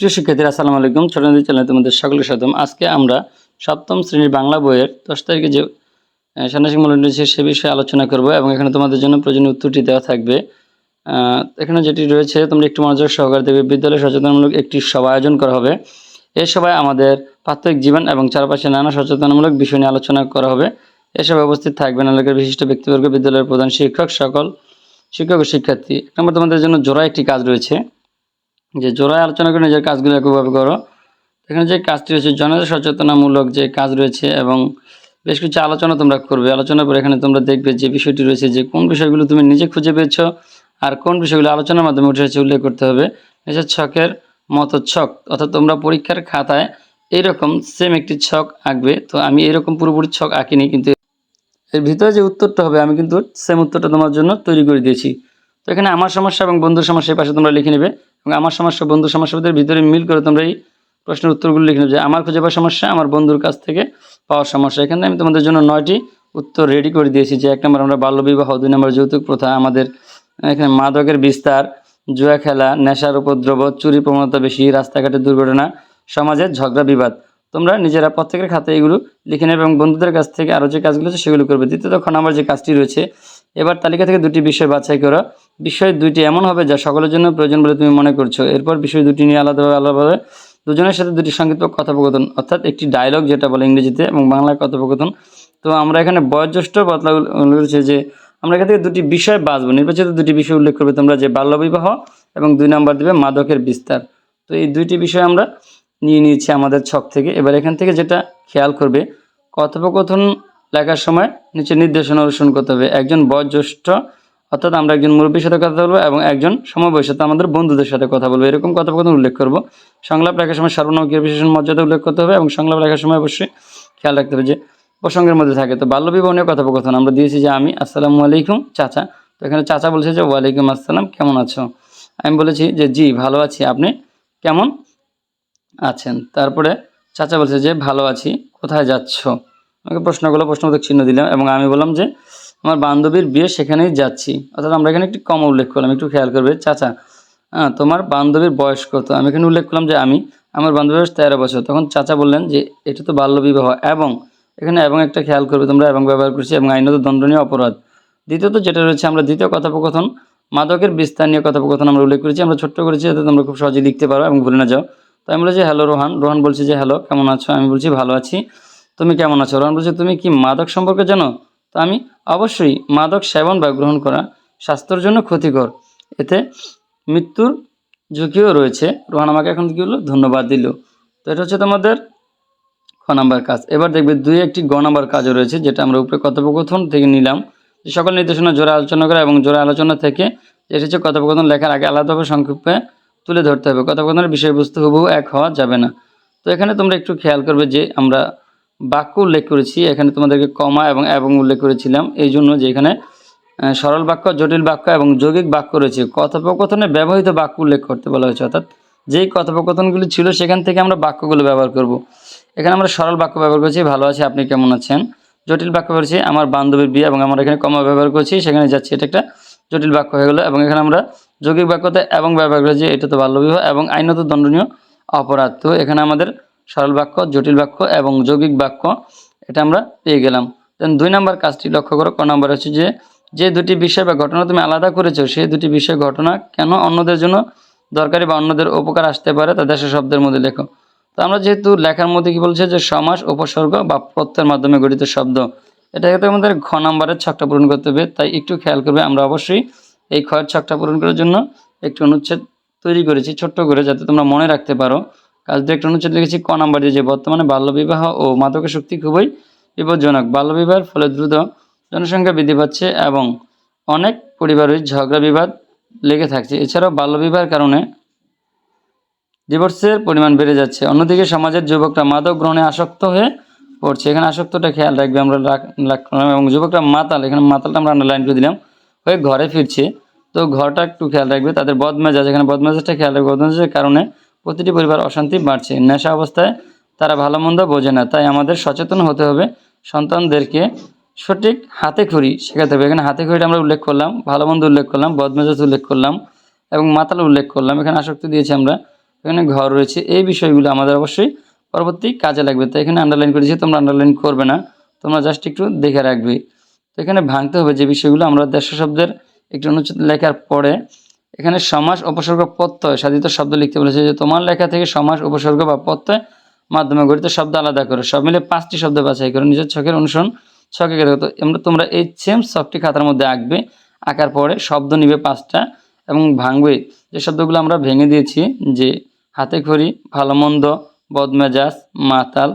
প্রিয় শিক্ষার্থীরা আসসালামু আলাইকুম। ছোট নদী চ্যানেলে তোমাদের সকলের স্বাগতম। আজকে আমরা সপ্তম শ্রেণির বাংলা বইয়ের দশ তারিখে যে আহ, সন্ন্যাসিক মূল্য রয়েছে সে বিষয়ে আলোচনা করব এবং এখানে তোমাদের জন্য প্রয়োজনীয় উত্তরটি দেওয়া থাকবে। এখানে যেটি রয়েছে তোমরা একটু মনোযোগ সহকারে দেখবে। বিদ্যালয় সচেতনমূলক একটি সভা আয়োজন করা হবে। এ সভায় আমাদের প্রাত্যহিক জীবন এবং চারপাশে নানা সচেতনমূলক বিষয় নিয়ে আলোচনা করা হবে। এ সভায় উপস্থিত থাকবেন এলাকার বিশিষ্ট ব্যক্তিবর্গ বিদ্যালয়ের প্রধান শিক্ষক সকল শিক্ষক ও শিক্ষার্থী। এক নম্বর তোমাদের জন্য জোড়া একটি কাজ রয়েছে। যে জোড়ায় আলোচনা করে নিজের কাজগুলো একইভাবে করো। এখানে যে কাজটি রয়েছে জন সচেতনামূলক যে কাজ রয়েছে এবং বেশ কিছু আলোচনা তোমরা করবে। আলোচনার পর এখানে তোমরা দেখবে যে বিষয়টি রয়েছে যে কোন বিষয়গুলো তুমি নিজে খুঁজে পেয়েছ আর কোন বিষয়গুলো আলোচনার মাধ্যমে উঠে এসেছে উল্লেখ করতে হবে। নিজের ছকের মতো ছক, অর্থাৎ তোমরা পরীক্ষার খাতায় এইরকম সেম একটি ছক আঁকবে। তো আমি এরকম পুরোপুরি ছক আঁকিনি, কিন্তু এর ভিতরে যে উত্তরটা হবে, আমি কিন্তু সেম উত্তরটা তোমার জন্য তৈরি করে দিয়েছি। তো এখানে আমার সমস্যা এবং বন্ধুর সমস্যা পাশে তোমরা লিখে নেবে। এবং আমার সমস্যা, বন্ধু সমস্যাদের ভিতরে মিল করে তোমরা এই প্রশ্নের উত্তরগুলো লিখে নেবে যে, আমার খুঁজে পাওয়ার সমস্যা, আমার বন্ধুর কাছ থেকে পাওয়ার সমস্যা। এখানে আমি তোমাদের জন্য নয়টি উত্তর রেডি করে দিয়েছি যে, এক নম্বর আমরা বাল্যবিবাহ, দুই নম্বর যৌতুক প্রথা, আমাদের এখানে মাদকের বিস্তার, জুয়া খেলা, নেশার উপদ্রব, চুরি প্রবণতা বেশি রাস্তাঘাটের দুর্ঘটনা সমাজের ঝগড়া, বিবাদ। তোমরা নিজেরা প্রত্যেকের খাতে এগুলো লিখে নেবে এবং বন্ধুদের কাছ থেকে আরও যে কাজগুলো আছে সেগুলো করবে। দ্বিতীয়ত, খ নম্বর যে কাজটি রয়েছে, এবার তালিকা থেকে দুটি বিষয় বাছাই করো। বিষয় দুইটি এমন হবে যা সকলের জন্য প্রয়োজন বলে তুমি মনে করছ। এরপর বিষয় দুটি নিয়ে আলাদাভাবে আলাদাভাবে দুজনের সাথে দুটি সংক্ষিপ্ত কথোপকথন, অর্থাৎ একটি ডায়লগ যেটা বলে ইংরেজিতে এবং বাংলায় কথোপকথন। তো আমরা এখানে বয়োজ্যেষ্ঠ বদলা রয়েছে যে আমরা এখান থেকে দুটি বিষয় বাঁচবো। নির্বাচিত দুটি বিষয় উল্লেখ করবে তোমরা, যে বাল্যবিবাহ এবং দুই নাম্বার দেবে মাদকের বিস্তার। তো এই দুইটি বিষয় আমরা নিয়ে নিয়েছি আমাদের ছক থেকে। এবার এখান থেকে যেটা খেয়াল করবে, কথোপকথন লেখার সময় নিচে নির্দেশনা অনুসরণ করতে হবে। একজন বয়োজ্যেষ্ঠ অর্থাৎ আমরা একজন মুরব্বীর সাথে কথা বলব এবং একজন সমবয়সী আমাদের বন্ধুদের সাথে কথা বলব। এরকম কথোপকথন উল্লেখ করব। সংলাপ লেখার সময় সর্বনাম বিশেষণ মর্যাদা উল্লেখ করতে হবে এবং সংলাপ লেখার সময় অবশ্যই খেয়াল রাখতে হবে যে প্রসঙ্গের মধ্যে থাকে। তো বাল্যবিবাহ নিয়ে কথোপকথন আমরা দিয়েছি যে আমি, আসসালামু আলাইকুম, চাচা। তো এখানে চাচা বলছে যে, ওয়ালাইকুম আসসালাম, কেমন আছো? আমি বলেছি যে, জি, ভালো আছি। আপনি কেমন আছেন? তারপরে চাচা বলছে যে, ভালো আছি। কোথায় যাচ্ছ? আমাকে প্রশ্নগুলো প্রশ্নবোধক চিহ্ন দিলাম এবং আমি বললাম যে আমার বান্ধবীর বিয়ে সেখানেই যাচ্ছি। অর্থাৎ আমরা এখানে একটি কম উল্লেখ করলাম। একটু খেয়াল করবে, চাচা হ্যাঁ তোমার বান্ধবীর বয়স কত? আমি এখানে উল্লেখ করলাম যে আমি, আমার বান্ধবীর বয়স তেরো বছর। তখন চাচা বললেন যে, এটা তো বাল্যবিবাহ। এবং এখানে এবং একটা খেয়াল করবে তোমরা, এবং ব্যবহার করছি, এবং আইনত দণ্ডনীয় অপরাধ। দ্বিতীয়ত যেটা রয়েছে, আমরা দ্বিতীয় কথোপকথন, মাদকের বিস্তার নিয়ে কথোপকথন আমরা উল্লেখ করেছি। আমরা ছোট্ট করেছি যাতে তোমরা খুব সহজে লিখতে পারো এবং ভুলে না যাও। তো আমি বলেছি হ্যালো রোহান। রোহান বলছি যে, হ্যালো, কেমন আছো? আমি বলছি, ভালো আছি। তুমি কেমন আছো? রোহান বলছে, তুমি কি মাদক সম্পর্কে জানো? তো আমি অবশ্যই মাদক সেবন বা গ্রহণ করা স্বাস্থ্যের জন্য ক্ষতিকর। এতে মৃত্যুর ঝুঁকিও রয়েছে। রোহান আমাকে এখন কি হলো ধন্যবাদ দিল। তো এটা হচ্ছে তোমাদের খ নাম্বার কাজ। এবার দেখবে দুই একটি গ নাম্বার কাজও রয়েছে, যেটা আমরা উপরে কথোপকথন থেকে নিলাম। যে সকল নির্দেশনা জোরে আলোচনা করা এবং জোড়া আলোচনা থেকে যেটা হচ্ছে কথোপকথন লেখার আগে আলাদাভাবে সংক্ষেপে তুলে ধরতে হবে। কথোপকথনের বিষয়বস্তু হুবহু এক হওয়া যাবে না। তো এখানে তোমরা একটু খেয়াল করবে যে আমরা বাক্য উল্লেখ করেছি, এখানে তোমাদেরকে কমা এবং এবং উল্লেখ করেছিলাম। এই জন্য যে এখানে সরল বাক্য, জটিল বাক্য এবং যৌগিক বাক্য রয়েছে, কথোপকথনে ব্যবহৃত বাক্য উল্লেখ করতে বলা হয়েছে। অর্থাৎ যেই কথোপকথনগুলি ছিল, সেখান থেকে আমরা বাক্যগুলো ব্যবহার করব। এখানে আমরা সরল বাক্য ব্যবহার করেছি, ভালো আছি, আপনি কেমন আছেন? জটিল বাক্য করেছি, আমার বান্ধবীর বিয়ে এবং আমরা এখানে কমা ব্যবহার করেছি, সেখানে যাচ্ছি, এটা একটা জটিল বাক্য হয়ে গেলো। এবং এখানে আমরা যৌগিক বাক্যতে এবং ব্যবহার করেছি, এটা তো বাল্যবিবাহ এবং আইনত দণ্ডনীয় অপরাধ। তো এখানে আমাদের সরল বাক্য, জটিল বাক্য এবং যৌগিক বাক্য, এটা আমরা পেয়ে গেলাম। দেন দুই নম্বর কাজটি লক্ষ্য করো, ক নম্বর হচ্ছে যে যে দুটি বিষয় বা ঘটনা তুমি আলাদা করেছ, সেই দুটি বিষয় ঘটনা কেন অন্যদের জন্য দরকারি বা অন্যদের উপকার আসতে পারে তা দেশের শব্দের মধ্যে লেখো। তো আমরা যেহেতু লেখার মধ্যে কি বলছে যে, সমাস, উপসর্গ বা প্রত্যয়ের মাধ্যমে গঠিত শব্দ। এটা ক্ষেত্রে আমাদের ঘ নম্বরের ছকটা পূরণ করতে হবে, তাই একটু খেয়াল করবে, আমরা অবশ্যই এই ক্ষয়ের ছকটা পূরণ করার জন্য একটি অনুচ্ছেদ তৈরি করেছি, ছোট্ট করে, যাতে তোমরা মনে রাখতে পারো। কাজ একটা অনুচ্ছেদ লিখেছি, ক নাম্বার দিয়ে যে বর্তমানে বাল্যবিবাহ ও মাদকের শক্তি খুবই বিপজ্জনক। বাল্যবিবাহের ফলে দ্রুত জনসংখ্যা বৃদ্ধি পাচ্ছে এবং অনেক পরিবারই ঝগড়া বিবাদ লেগে থাকছে। এছাড়াও বাল্যবিবাহের কারণে ডিভোর্সের পরিমাণ বেড়ে যাচ্ছে। অন্যদিকে সমাজের যুবকরা মাদক গ্রহণে আসক্ত হয়ে পড়ছে। এখানে আসক্তটা খেয়াল রাখবে, আমরা রাখলাম এবং যুবকরা মাতাল, এখানে মাতালটা আমরা আন্ডারলাইন করে দিলাম, হয়ে ঘরে ফিরছে। তো ঘরটা একটু খেয়াল রাখবে, তাদের বদমেজাজ, এখানে বদমেজাজটা খেয়াল রাখবে। বদমেজাজের কারণে প্রতিটি পরিবার অশান্তি বাড়ছে। নেশা অবস্থায় তারা ভালো মন্দ বোঝে না, তাই আমাদের সচেতন হতে হবে। সন্তানদেরকে সঠিক হাতে খড়ি শেখাতে হবে। এখানে হাতে খড়িটা আমরা উল্লেখ করলাম, ভালো মন্দ উল্লেখ করলাম, বদমেজাজ উল্লেখ করলাম এবং মাতাল উল্লেখ করলাম। এখানে আসক্তি দিয়েছি আমরা। এখানে ঘর রয়েছে। এই বিষয়গুলো আমাদের অবশ্যই পরবর্তী কাজে লাগবে। তো এখানে আন্ডারলাইন করেছি, তোমরা আন্ডারলাইন করবে না। তোমরা জাস্ট একটু দেখে রাখবে। তো এখানে ভাঙতে হবে যে বিষয়গুলো। আমরা দেড়শো শব্দের একটি অনুচ্ছেদ লেখার পরে এখানে সমাস, উপসর্গ, প্রত্যয় সাধিত শব্দ লিখতে বলেছে যে, তোমার লেখা থেকে সমাস, উপসর্গ বা প্রত্যয় মাধ্যমে গঠিত শব্দ আলাদা করো। সব মিলে পাঁচটি শব্দ বাছাই করো। নিজের ছকের অনুসরণ ছকে গেলে তো আমরা তোমরা এই সেম ছকটি খাতার মধ্যে আঁকবে। আঁকার পরে শব্দ নিবে পাঁচটা এবং ভাঙবে। যে শব্দগুলো আমরা ভেঙে দিয়েছি যে হাতে খড়ি, ভালো মন্দ, বদমেজাজ, মাতাল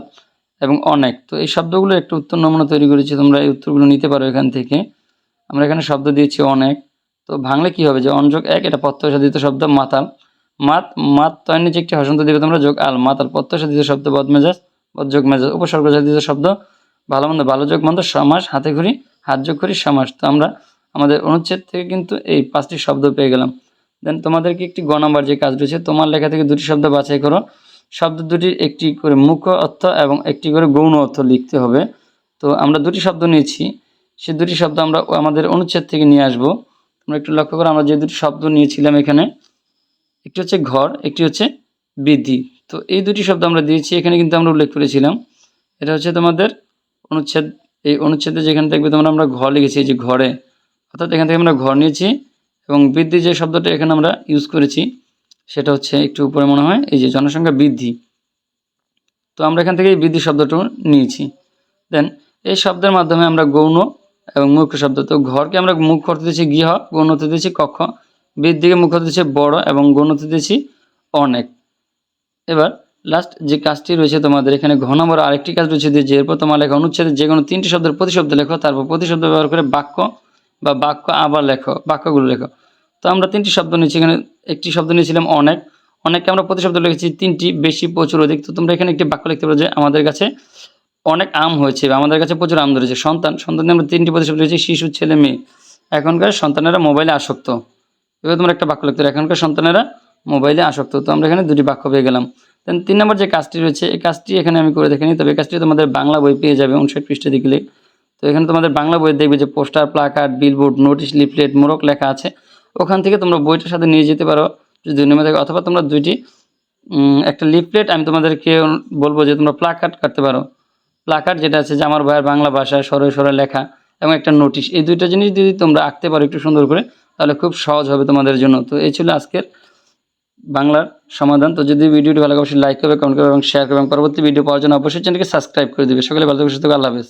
এবং অনেক। তো এই শব্দগুলো একটু উত্তর নমুনা তৈরি করেছি, তোমরা এই উত্তরগুলো নিতে পারো এখান থেকে। আমরা এখানে শব্দ দিয়েছি অনেক। তো ভাঙলে কি হবে? যে অনযোগ এক, এটা প্রত্যয় সাধিত শব্দ মাতাল। মাত মাত তয়ের নিচে একটি হসন্ত দিবে তোমরা যোগ আল। মাতাল প্রত্যয় সাধিত শব্দ বদমেজাজ বদযোগ মেজাজ। উপসর্গ সাধিত শব্দ ভালো মন্দ, ভালো যোগ মন্দ, সমাস, হাতে ঘড়ি, হাত যোগ করি, সমাস। তো আমরা আমাদের অনুচ্ছেদ থেকে কিন্তু এই পাঁচটি শব্দ পেয়ে গেলাম। দেন তোমাদেরকে একটি গ নাম্বার যে কাজ রয়েছে, তোমার লেখা থেকে দুটি শব্দ বাছাই করো। শব্দ দুটির একটি করে মুখ্য অর্থ এবং একটি করে গৌণ অর্থ লিখতে হবে। তো আমরা দুটি শব্দ নিয়েছি। সে দুটি শব্দ আমরা আমাদের অনুচ্ছেদ থেকে নিয়ে আসব। তোমরা একটু লক্ষ্য করো আমরা যে দুটি শব্দ নিয়েছিলাম এখানে, একটি হচ্ছে ঘর, একটি হচ্ছে বৃদ্ধি তো এই দুটি শব্দ আমরা দিয়েছি, এখানে কিন্তু আমরা উল্লেখ করেছিলাম। এটা হচ্ছে তোমাদের অনুচ্ছেদ, এই অনুচ্ছেদে যেখানে দেখবে তোমরা আমরা ঘর লিখেছি যে ঘরে। অর্থাৎ এখান থেকে আমরা ঘর নিয়েছি এবং বৃদ্ধি যে শব্দটা এখানে আমরা ইউজ করেছি, সেটা হচ্ছে একটু উপরে মনে হয়, এই যে জনসংখ্যা বৃদ্ধি। তো আমরা এখান থেকে এই বৃদ্ধি শব্দটা নিয়েছি। দেন এই শব্দের মাধ্যমে আমরা গৌণ এবং মুখ্য শব্দ। তো ঘরকে আমরা মুখ করতে দিয়েছি গৃহ, গৌণ হতে দিয়েছি কক্ষ। বৃদ্ধিকে মুখ হতে দিয়েছি বড় এবং গৌণ হতে দিয়েছি অনেক। এবার লাস্ট যে কাজটি রয়েছে তোমাদের, এখানে ঘ নম্বর আরেকটি কাজ রয়েছে যে এরপর তোমার লেখা অনুচ্ছেদে যে কোনো তিনটি শব্দের প্রতিশব্দ লেখো, তারপর প্রতিশব্দ ব্যবহার করে বাক্য বা বাক্য আবার লেখো, বাক্যগুলো লেখো। তো আমরা তিনটি শব্দ নিয়েছি, এখানে একটি শব্দ নিয়েছিলাম অনেক। অনেককে আমরা প্রতিশব্দ লিখেছি তিনটি, বেশি, প্রচুর, অধিক। তো তোমরা এখানে একটি বাক্য লিখতে পারো যে আমাদের কাছে অনেক আম হয়েছে আমাদের কাছে প্রচুর আম ধরেছে। সন্তান সন্তান আমরা তিনটি প্রতিশব্দ রয়েছে, শিশু, ছেলে, মেয়ে। এখনকার সন্তানেরা মোবাইলে আসক্ত। এবার তোমরা একটা বাক্য লিখতে এখনকার সন্তানেরা মোবাইলে আসক্ত। তো আমরা এখানে দুটি বাক্য পেয়ে গেলাম। দেন তিন নম্বর যে কাজটি রয়েছে, এই কাজটি এখানে আমি করে দেখিনি, তবে এই কাজটি তোমাদের বাংলা বই পেয়ে যাবে উনষাট পৃষ্ঠে দেখলে তো এখানে তোমাদের বাংলা বই দেখবে যে poster, placard billboard notice leaflet মোড়ক লেখা আছে। ওখান থেকে তোমরা বইটার সাথে নিয়ে যেতে পারো, যদি দুই নেমে থাকে, অথবা তোমরা দুইটি একটা লিফলেট আমি তোমাদেরকে বলব যে তোমরা প্লাকার্ড কাটতে পারো। প্লাকার্ড যেটা আছে যে আমার ভাইয়ের বাংলা ভাষায় সরে সরে লেখা এবং একটা নোটিশ এই দুইটা জিনিস যদি তোমরা আঁকতে পারো একটু সুন্দর করে, তাহলে খুব সহজ হবে তোমাদের জন্য। তো এই ছিল আজকের বাংলার সমাধান। তো যদি ভিডিওটি ভালো অবশ্যই লাইক করবে কমেন্ট করবে এবং শেয়ার করবে এবং পরবর্তী ভিডিও পাওয়ার জন্য অবশ্যই চ্যানেলকে সাবস্ক্রাইব করে দেবে। সকলে ভালো থাকবে সুস্থ আল্লাহ হাফেজ।